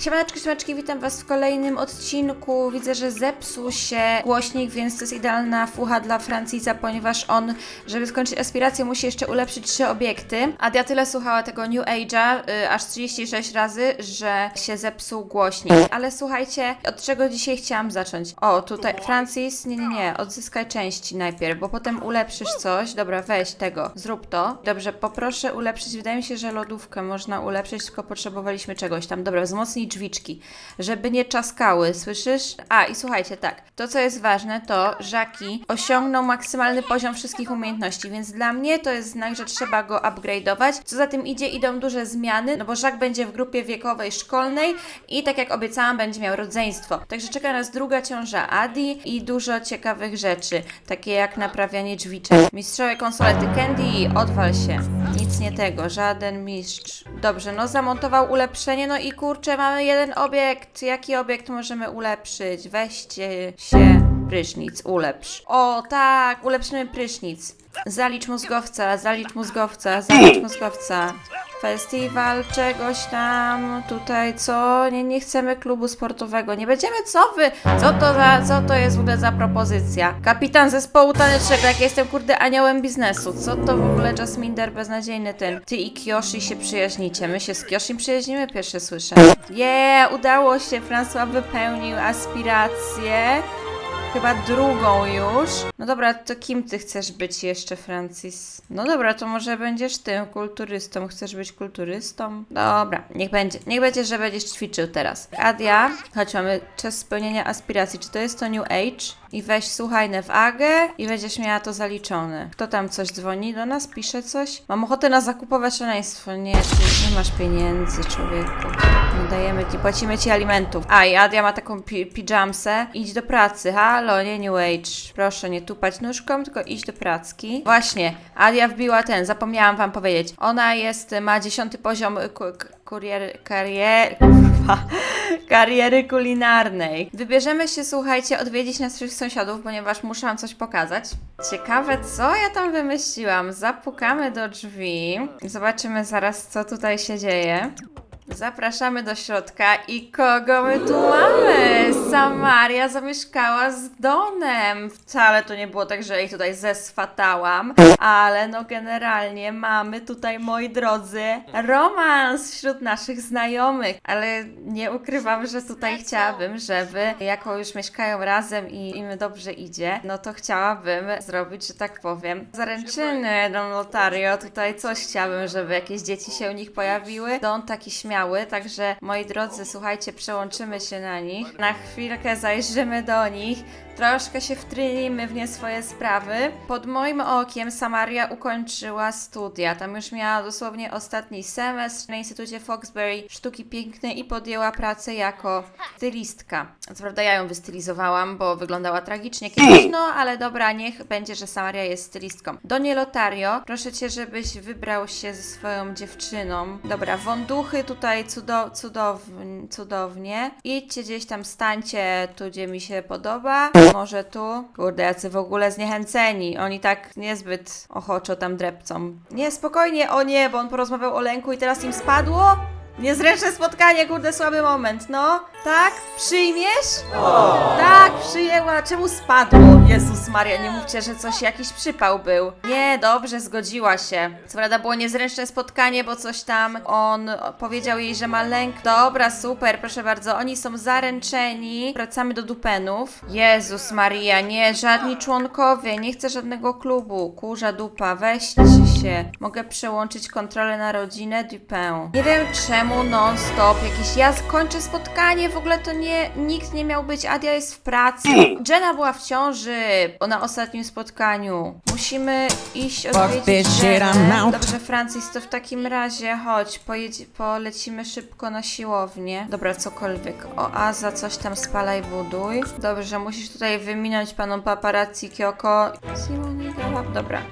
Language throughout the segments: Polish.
Siemaneczki, siemaneczki, witam was w kolejnym odcinku. Widzę, że zepsuł się głośnik, więc to jest idealna fucha dla Francisa, ponieważ on, żeby skończyć aspirację, musi jeszcze ulepszyć trzy obiekty. A ja tyle słuchała tego New Age'a, y, aż 36 razy, że się zepsuł głośnik. Ale słuchajcie, od czego dzisiaj chciałam zacząć? O, tutaj, Francis, nie, nie, nie, odzyskaj części najpierw, bo potem ulepszysz coś. Dobra, weź tego, zrób to. Dobrze, poproszę ulepszyć, wydaje mi się, że lodówkę można ulepszyć, tylko potrzebowaliśmy czegoś tam. Dobra, wzmocnij drzwiczki, żeby nie czaskały, słyszysz? A, i słuchajcie, tak, to co jest ważne, to Żaki osiągnął maksymalny poziom wszystkich umiejętności, więc dla mnie to jest znak, że trzeba go upgrade'ować. Co za tym idzie, idą duże zmiany, no bo Żak będzie w grupie wiekowej szkolnej i tak jak obiecałam, będzie miał rodzeństwo. Także czeka nas druga ciąża Adi i dużo ciekawych rzeczy, takie jak naprawianie drzwiczek. Mistrzowie konsolety Candy, odwal się. Nic nie tego, żaden mistrz. Dobrze, no zamontował ulepszenie, no i kurczę, mamy jeden obiekt. Jaki obiekt możemy ulepszyć? Weźcie się prysznic, ulepsz. O, tak, ulepszymy prysznic. Zalicz mózgowca, zalicz mózgowca, zalicz mózgowca. Festiwal czegoś tam, tutaj co? Nie, nie chcemy klubu sportowego, nie będziemy co wy? Co to za, co to jest w ogóle za propozycja? Kapitan zespołu tanecznego, jak jestem kurde aniołem biznesu, co to w ogóle Jasminder beznadziejny ten? Ty i Kyoshi się przyjaźnicie, my się z Kyoshim przyjaźnimy, pierwsze słyszę. Je, udało się, François wypełnił aspirację. Chyba drugą już. No dobra, to kim ty chcesz być jeszcze, Francis? No dobra, to może będziesz tym kulturystą. Chcesz być kulturystą? Dobra, niech będzie. Niech będzie, że będziesz ćwiczył teraz. Adia, chodź, mamy czas spełnienia aspiracji. Czy to jest to New Age? I weź słuchaj w Agę i będziesz miała to zaliczone. Kto tam coś dzwoni do nas? Pisze coś? Mam ochotę na zakupowe szaleństwo. Nie, ty nie masz pieniędzy, człowieku. Nie dajemy ci, płacimy ci alimentów. A, i Adia ma taką pi pijamsę. Idź do pracy, halo, nie New Age. Proszę nie tupać nóżką, tylko idź do pracki. Właśnie, Adia wbiła ten, zapomniałam wam powiedzieć. Ona jest, ma dziesiąty poziom kurier, karier... Kariery kulinarnej. Wybierzemy się, słuchajcie, odwiedzić naszych sąsiadów, ponieważ muszę wam coś pokazać. Ciekawe, co ja tam wymyśliłam. Zapukamy do drzwi. Zobaczymy zaraz, co tutaj się dzieje. Zapraszamy do środka i kogo my tu mamy? Samaria zamieszkała z Donem. Wcale to nie było tak, że jej tutaj zeswatałam, ale no generalnie mamy tutaj, moi drodzy, romans wśród naszych znajomych. Ale nie ukrywam, że tutaj chciałabym, żeby jako już mieszkają razem i im dobrze idzie, no to chciałabym zrobić, że tak powiem, zaręczyny Don Lotario. Tutaj coś chciałabym, żeby jakieś dzieci się u nich pojawiły. Don taki także moi drodzy, słuchajcie, przełączymy się na nich. Na chwilkę zajrzymy do nich. Troszkę się wtrynimy w nie swoje sprawy. Pod moim okiem Samaria ukończyła studia. Tam już miała dosłownie ostatni semestr na Instytucie Foxbury Sztuki Pięknej i podjęła pracę jako stylistka. Co prawda ja ją wystylizowałam, bo wyglądała tragicznie kiedyś, no ale dobra, niech będzie, że Samaria jest stylistką. Donie Lotario, proszę Cię, żebyś wybrał się ze swoją dziewczyną. Dobra, wąduchy tutaj cudo, cudownie, cudownie. Idźcie gdzieś tam, stańcie tu, gdzie mi się podoba. Może tu. Kurde, jacy w ogóle zniechęceni. Oni tak niezbyt ochoczo tam drepcą. Nie, spokojnie, o nie, bo on porozmawiał o lęku i teraz im spadło? Niezręczne spotkanie, kurde, słaby moment, no. Tak? Przyjmiesz? Tak, przyjęła. Czemu spadło? Jezus Maria, nie mówcie, że coś, jakiś przypał był. Nie, dobrze, zgodziła się. Co prawda było niezręczne spotkanie, bo coś tam on powiedział jej, że ma lęk. Dobra, super, proszę bardzo. Oni są zaręczeni. Wracamy do dupenów. Jezus Maria, nie, żadni członkowie. Nie chcę żadnego klubu. Kurza dupa, weźcie Mogę przełączyć kontrolę na rodzinę Dupin. Nie wiem czemu non-stop jakieś ja kończę spotkanie, w ogóle to nie, nikt nie miał być, Adia jest w pracy. Jenna była w ciąży na ostatnim spotkaniu. Musimy iść odwiedzić out. Dobrze, Francis, to w takim razie chodź, pojedź, polecimy szybko na siłownię. Dobra, cokolwiek. Oaza, coś tam spalaj, buduj. Dobrze, musisz tutaj wyminąć panu paparazzi Kyoko. Simon. Dobra.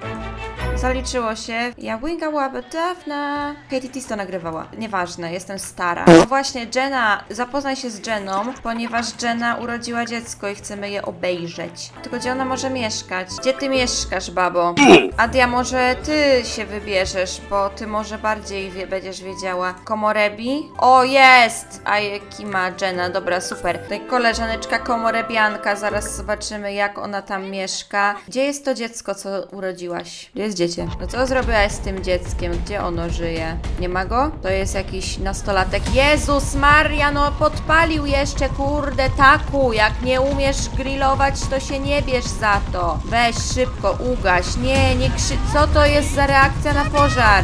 Zaliczyło się Ja winga łabę dawna. Katie Tis to nagrywała. Nieważne, jestem stara. No właśnie, Jenna, zapoznaj się z Jenną, ponieważ Jenna urodziła dziecko i chcemy je obejrzeć. Tylko gdzie ona może mieszkać? Gdzie ty mieszkasz, babo? Adia, może ty się wybierzesz, bo ty może bardziej wie, będziesz wiedziała. Komorebi? O, jest! A jaki ma Jenna, dobra, super. Tutaj koleżaneczka komorebianka, zaraz zobaczymy jak ona tam mieszka. Gdzie jest to dziecko, co urodziłaś? Gdzie jest dziecię? No co zrobiłaś z tym dzieckiem? Gdzie ono żyje? Nie ma go? To jest jakiś nastolatek. Jezus Maria, no podpalił jeszcze, kurde, taku. Jak nie umiesz grillować, to się nie bierz za to. Weź szybko, ugaś. Nie, nie krzy... Co to jest za reakcja na pożar?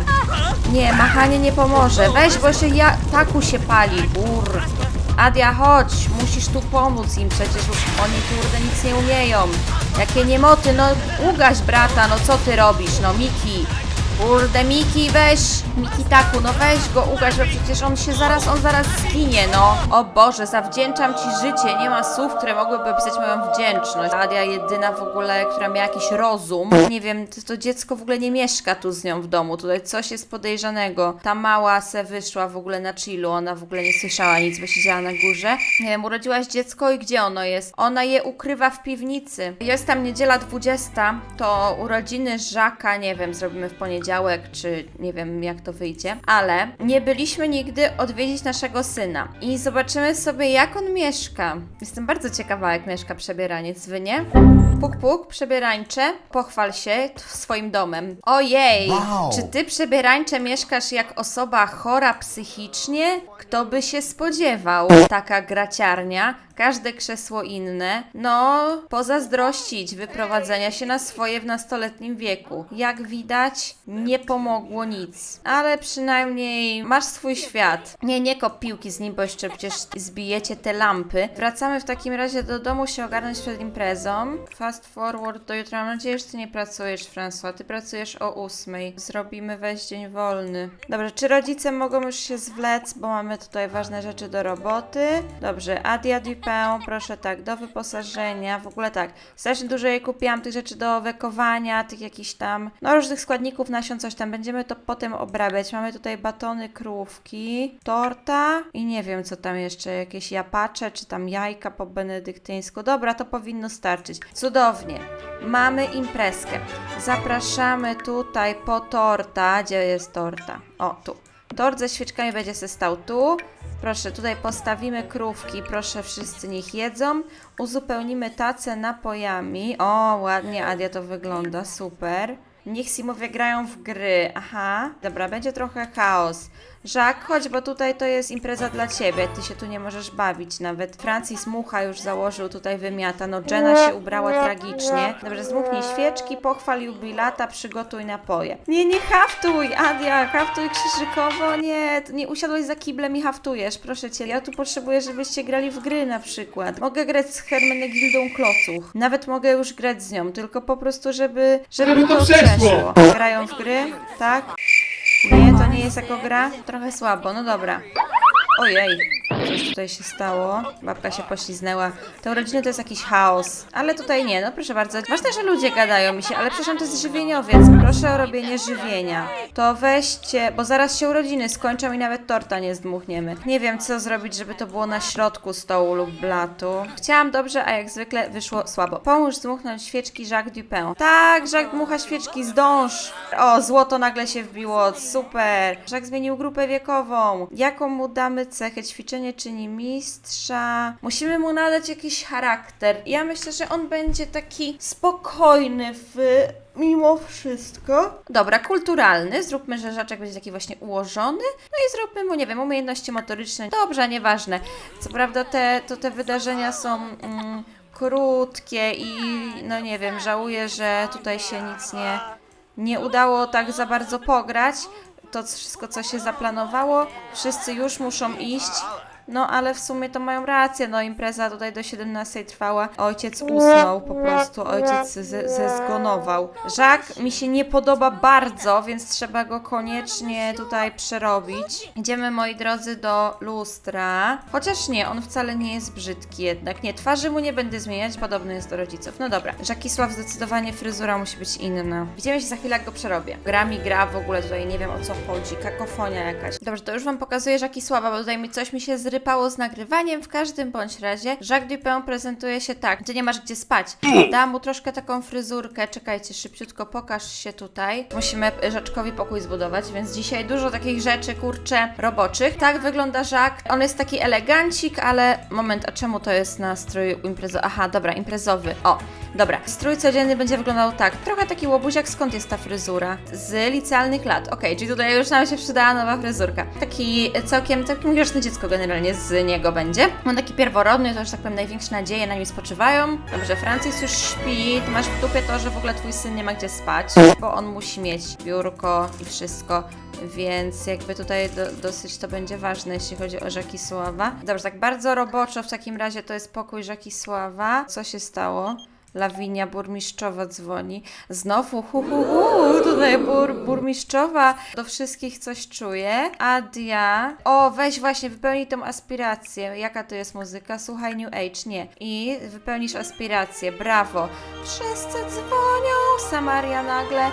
Nie, machanie nie pomoże. Weź, bo się ja... taku się pali. Kur... Adia, chodź, musisz tu pomóc im, przecież oni kurde nic nie umieją. Jakie niemoty, no ugaś brata, no co ty robisz, no Miki. Kurde, Miki, weź, Miki Taku, no weź go, ugaś, bo przecież on się zaraz, on zaraz zginie, no. O Boże, zawdzięczam Ci życie, nie ma słów, które mogłyby opisać moją wdzięczność. Adia jedyna w ogóle, która miała jakiś rozum. Nie wiem, to, to dziecko w ogóle nie mieszka tu z nią w domu, tutaj coś jest podejrzanego. Ta mała se wyszła w ogóle na chillu, ona w ogóle nie słyszała nic, bo siedziała na górze. Nie wiem, urodziłaś dziecko i gdzie ono jest? Ona je ukrywa w piwnicy. Jest tam niedziela 20, to urodziny Żaka, nie wiem, zrobimy w poniedziałek, czy nie wiem jak to wyjdzie, ale nie byliśmy nigdy odwiedzić naszego syna i zobaczymy sobie jak on mieszka. Jestem bardzo ciekawa jak mieszka przebieraniec, wy nie? Puk puk, przebierańcze, pochwal się swoim domem. Ojej, Wow. czy ty przebierańcze mieszkasz jak osoba chora psychicznie? Kto by się spodziewał? Taka graciarnia, każde krzesło inne. No, pozazdrościć wyprowadzenia się na swoje w nastoletnim wieku. Jak widać, nie pomogło nic. Ale przynajmniej masz swój świat. Nie, nie kop piłki z nim, bo jeszcze przecież zbijecie te lampy. Wracamy w takim razie do domu się ogarnąć przed imprezą. Fast forward do jutra. Mam nadzieję, że ty nie pracujesz, François. Ty pracujesz o ósmej. Zrobimy weź dzień wolny. Dobrze, czy rodzice mogą już się zwlec, bo mamy tutaj ważne rzeczy do roboty. Dobrze, Adia Dupin, proszę tak, do wyposażenia. W ogóle tak, strasznie dużo jej kupiłam tych rzeczy do wekowania, tych jakichś tam, no różnych składników, nasion, coś tam. Będziemy to potem obrabiać. Mamy tutaj batony, krówki, torta i nie wiem co tam jeszcze, jakieś japacze, czy tam jajka po benedyktyńsku. Dobra, to powinno starczyć. Cudownie. Mamy imprezkę. Zapraszamy tutaj po torta. Gdzie jest torta? O, tu. Tort ze świeczkami będzie se stał tu. Proszę, tutaj postawimy krówki, proszę wszyscy niech jedzą. Uzupełnimy tacę napojami. O, ładnie Adia to wygląda, super. Niech Simowie grają w gry. Aha, dobra, będzie trochę chaos. Żak, chodź, bo tutaj to jest impreza dla ciebie. Ty się tu nie możesz bawić nawet. Francis Mucha już założył tutaj wymiata. No, Jenna się ubrała tragicznie. Dobrze, zmuchnij świeczki, pochwal jubilata, przygotuj napoje. Nie, nie haftuj, Adia, haftuj krzyżykowo. Nie, nie usiadłeś za kiblem i haftujesz. Proszę cię, ja tu potrzebuję, żebyście grali w gry na przykład. Mogę grać z Hermenegildą Klocuch. Nawet mogę już grać z nią, tylko po prostu, żeby, żeby Żeby to przeszło. przeszło. Grają w gry, tak? To nie jest jako gra? Trochę słabo, no dobra. Ojej, coś tutaj się stało. Babka się pośliznęła. Te urodziny to jest jakiś chaos. Ale tutaj nie, no proszę bardzo. Ważne, że ludzie gadają mi się, ale przepraszam, to jest żywieniowiec. Proszę o robienie żywienia. To weźcie, bo zaraz się urodziny skończą i nawet torta nie zdmuchniemy. Nie wiem, co zrobić, żeby to było na środku stołu lub blatu. Chciałam dobrze, a jak zwykle wyszło słabo. Pomóż zdmuchnąć świeczki Jacques Dupin. Tak, Jacques dmucha świeczki, zdąż. O, złoto nagle się wbiło, super. Jacques zmienił grupę wiekową. Jaką mu damy cechę? Ćwiczenie czyni mistrza. Musimy mu nadać jakiś charakter. Ja myślę, że on będzie taki spokojny w mimo wszystko. Dobra, kulturalny. Zróbmy, że rzeczek będzie taki właśnie ułożony. No i zróbmy mu, nie wiem, umiejętności motoryczne. Dobrze, nieważne. Co prawda te, to te wydarzenia są mm, krótkie i no nie wiem, żałuję, że tutaj się nic nie, nie udało tak za bardzo pograć. To wszystko, co się zaplanowało, wszyscy już muszą iść. No ale w sumie to mają rację, no impreza tutaj do 17 trwała. Ojciec usnął po prostu, ojciec ze- zezgonował. Żak mi się nie podoba bardzo, więc trzeba go koniecznie tutaj przerobić. Idziemy, moi drodzy, do lustra. Chociaż nie, on wcale nie jest brzydki jednak. Nie, twarzy mu nie będę zmieniać, podobny jest do rodziców. No dobra, Żakisław zdecydowanie fryzura musi być inna. Widzimy się za chwilę, jak go przerobię. Gra mi gra w ogóle tutaj, nie wiem o co chodzi, kakofonia jakaś. Dobrze, to już wam pokazuję Żakisława, bo tutaj mi coś mi się zrypało z nagrywaniem. W każdym bądź razie Jacques Dupin prezentuje się tak. Ty nie masz gdzie spać. Dam mu troszkę taką fryzurkę. Czekajcie, szybciutko pokaż się tutaj. Musimy Żaczkowi pokój zbudować, więc dzisiaj dużo takich rzeczy, kurcze, roboczych. Tak wygląda Jacques. On jest taki elegancik, ale moment, a czemu to jest na strój imprezowy? Aha, dobra, imprezowy. O, dobra. Strój codzienny będzie wyglądał tak. Trochę taki łobuziak, skąd jest ta fryzura? Z licealnych lat. Okej, czyli tutaj już nam się przydała nowa fryzurka. Taki całkiem, całkiem grzeczne dziecko generalnie z niego będzie. On taki pierworodny, to już tak powiem największe nadzieje na nim spoczywają. Dobrze, Francis już śpi. Ty masz w dupie to, że w ogóle twój syn nie ma gdzie spać, bo on musi mieć biurko i wszystko. Więc jakby tutaj do, dosyć to będzie ważne, jeśli chodzi o Żakisława. Dobrze, tak bardzo roboczo w takim razie to jest pokój Żakisława. Co się stało? Lawinia burmistrzowa dzwoni. Znowu, hu, hu, hu, tutaj bur, burmistrzowa do wszystkich coś czuje. Adia. O, weź właśnie, wypełnij tą aspirację. Jaka to jest muzyka? Słuchaj New Age, nie. I wypełnisz aspirację. Brawo. Wszyscy dzwonią. Samaria nagle.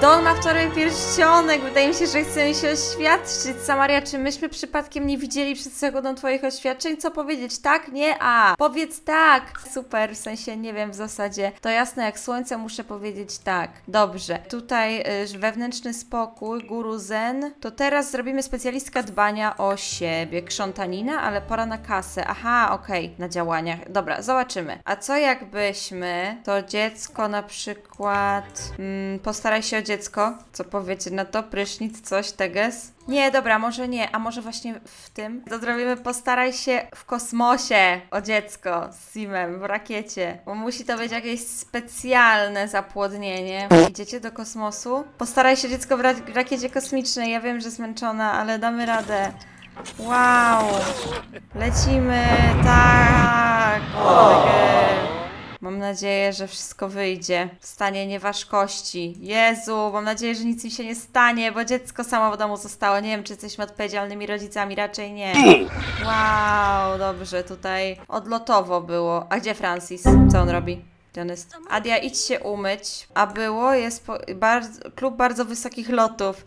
Don ma wczoraj pierścionek. Wydaje mi się, że chce mi się oświadczyć. Samaria, czy myśmy przypadkiem nie widzieli przed sekundą Twoich oświadczeń? Co powiedzieć? Tak? Nie? A. Powiedz tak. Super, w sensie nie wiem w zasadzie. To jasne jak słońce, muszę powiedzieć tak. Dobrze. Tutaj y, wewnętrzny spokój, guru zen. To teraz zrobimy specjalistka dbania o siebie. Krzątanina, ale pora na kasę. Aha, okej, na działaniach. Dobra, zobaczymy. A co jakbyśmy to dziecko na przykład. Mm, postaraj się o dziecko. Co powiecie na to? Prysznic, coś, teges? Nie, dobra, może nie, a może właśnie w tym? To zrobimy postaraj się w kosmosie o dziecko z Simem w rakiecie, bo musi to być jakieś specjalne zapłodnienie. Idziecie do kosmosu? Postaraj się dziecko w ra rakiecie kosmicznej. Ja wiem, że zmęczona, ale damy radę. Wow! Lecimy! Tak! Kurde. Mam nadzieję, że wszystko wyjdzie. W stanie nieważkości. Jezu, mam nadzieję, że nic mi się nie stanie, bo dziecko samo w domu zostało. Nie wiem, czy jesteśmy odpowiedzialnymi rodzicami, raczej nie. Wow, dobrze, tutaj odlotowo było. A gdzie Francis? Co on robi? Adia, idź się umyć. A było, jest po, bardzo, klub bardzo wysokich lotów.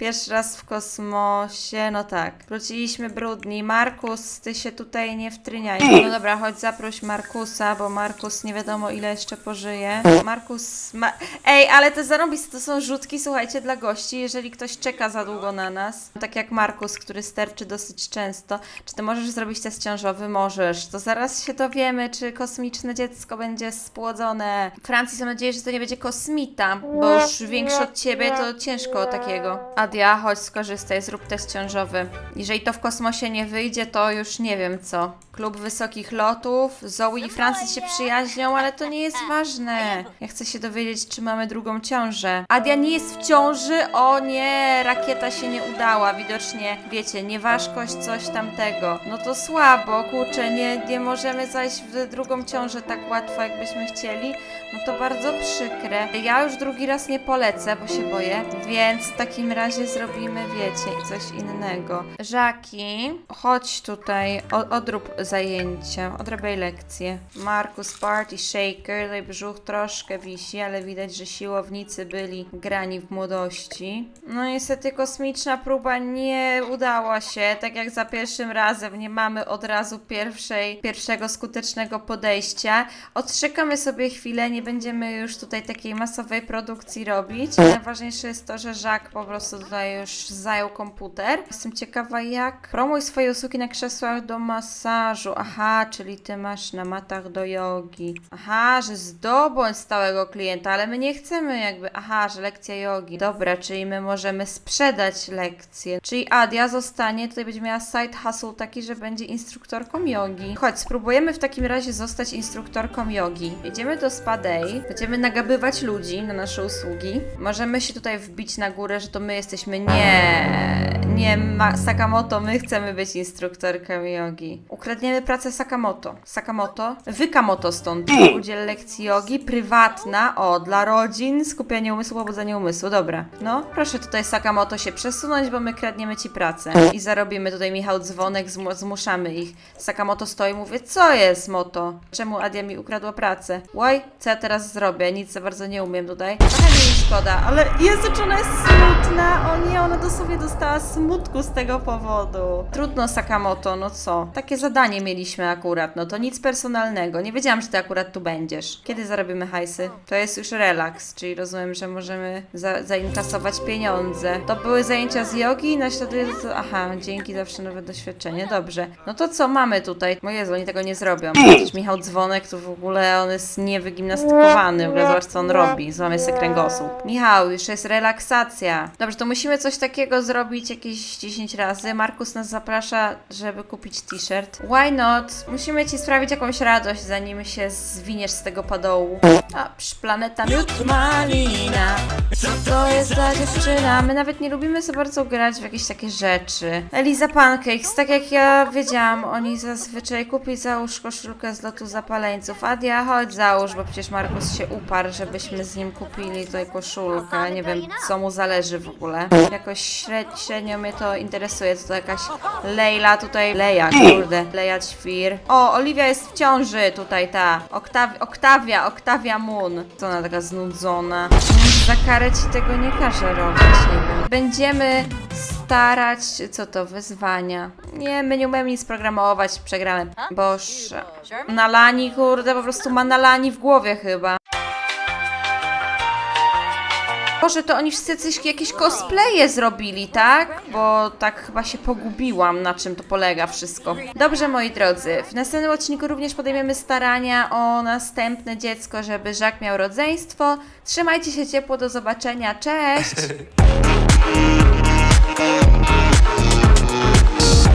Pierwszy raz w kosmosie, no tak. Wróciliśmy brudni. Markus, ty się tutaj nie wtryniaj. No dobra, chodź zaproś Markusa, bo Markus nie wiadomo ile jeszcze pożyje. Markus, ma... Ej, ale te zarąbiste to są rzutki, słuchajcie, dla gości, jeżeli ktoś czeka za długo na nas. Tak jak Markus, który sterczy dosyć często. Czy ty możesz zrobić test ciążowy? Możesz. To zaraz się dowiemy, czy kosmiczne dziecko będzie spłodzone. Francis, mam nadzieję, że to nie będzie kosmita, bo już większy od ciebie to ciężko takiego. Adia, chodź skorzystaj, zrób test ciążowy. Jeżeli to w kosmosie nie wyjdzie, to już nie wiem co. Klub wysokich lotów, Zoe i Francis się przyjaźnią, ale to nie jest ważne. Ja chcę się dowiedzieć, czy mamy drugą ciążę. Adia nie jest w ciąży? O nie, rakieta się nie udała. Widocznie, wiecie, nieważkość, coś tamtego. No to słabo, kurczę, nie, nie możemy zajść w drugą ciążę tak łatwo, jakbyśmy chcieli. No to bardzo przykre. Ja już drugi raz nie polecę, bo się boję, więc w takim razie zrobimy, wiecie, coś innego. Żaki, chodź tutaj, o, odrób zajęcia, odrabiaj lekcje. Markus Party Shaker, tutaj brzuch troszkę wisi, ale widać, że siłownicy byli grani w młodości. No niestety kosmiczna próba nie udała się, tak jak za pierwszym razem, nie mamy od razu pierwszej, pierwszego skutecznego podejścia. Odczekamy sobie chwilę, nie będziemy już tutaj takiej masowej produkcji robić. Najważniejsze jest to, że Jacques po prostu tutaj już zajął komputer. Jestem ciekawa jak. Promuj swoje usługi na krzesłach do masażu. Aha, czyli ty masz na matach do jogi. Aha, że zdobądź stałego klienta, ale my nie chcemy jakby. Aha, że lekcja jogi. Dobra, czyli my możemy sprzedać lekcję. Czyli Adia zostanie, tutaj będzie miała side hustle taki, że będzie instruktorką jogi. Chodź, spróbujemy w takim razie zostać instruktorką jogi. Jedziemy do Spa Day, będziemy nagabywać ludzi na nasze usługi. Możemy się tutaj wbić na górę, że to my jesteśmy. Nie, Nie, ma Sakamoto, my chcemy być instruktorkami jogi. Ukradniemy pracę Sakamoto. Sakamoto, wykamoto stąd. Udziel lekcji jogi, prywatna, o, dla rodzin, skupianie umysłu, pobudzenie umysłu, dobra. No, proszę tutaj Sakamoto się przesunąć, bo my kradniemy ci pracę. I zarobimy tutaj, Michał, dzwonek, zmu- zmuszamy ich. Sakamoto stoi, mówię, co jest, Moto? Czemu Adia mi ukradła pracę? Łaj, co ja teraz zrobię? Nic za bardzo nie umiem tutaj. Trochę mi szkoda, ale Jezu, czy ona jest smutna? O nie, ona dosłownie dostała smutku z tego powodu. Trudno, Sakamoto, no co? Takie zadanie mieliśmy akurat, no to nic personalnego. Nie wiedziałam, że ty akurat tu będziesz. Kiedy zarobimy hajsy? To jest już relaks, czyli rozumiem, że możemy za zainkasować pieniądze. To były zajęcia z jogi, naśladuje to... Aha, dzięki zawsze nowe doświadczenie, dobrze. No to co mamy tutaj? O Jezu, oni tego nie zrobią. Przecież Michał Dzwonek to w ogóle, on jest niewygimnastykowany. W ogóle zobacz, co on robi. Złamie sobie kręgosłup. Michał, już jest relaksacja. Dobrze, to musimy coś takiego zrobić jakieś 10 razy. Markus nas zaprasza, żeby kupić t-shirt. Why not? Musimy ci sprawić jakąś radość, zanim się zwiniesz z tego padołu. A, psz, planeta miód malina. Co to jest za dziewczyna? My nawet nie lubimy za bardzo grać w jakieś takie rzeczy. Eliza Pancakes, tak jak ja wiedziałam, oni zazwyczaj kupi załóż koszulkę z lotu zapaleńców. Adia, chodź załóż, bo przecież Markus się uparł, żebyśmy z nim kupili tutaj koszulkę. Nie wiem, co mu zależy w ogóle. Jakoś śred, średnio mnie to interesuje. Co to jakaś Leila tutaj. Leja, kurde. Leja Ćwir. O, Oliwia jest w ciąży tutaj ta. Oktaw Oktawia, Oktawia Moon. Co ona taka znudzona. Za karę ci tego nie każe robić, nie wiem. Będziemy starać... Co to? Wyzwania. Nie, my nie umiemy nic programować, przegramy. Boże. Na lani, kurde, po prostu ma na lani w głowie chyba. Boże, to oni wszyscy coś, jakieś cosplaye zrobili, tak? Bo tak chyba się pogubiłam, na czym to polega wszystko. Dobrze, moi drodzy, w następnym odcinku również podejmiemy starania o następne dziecko, żeby Żak miał rodzeństwo. Trzymajcie się ciepło, do zobaczenia, cześć!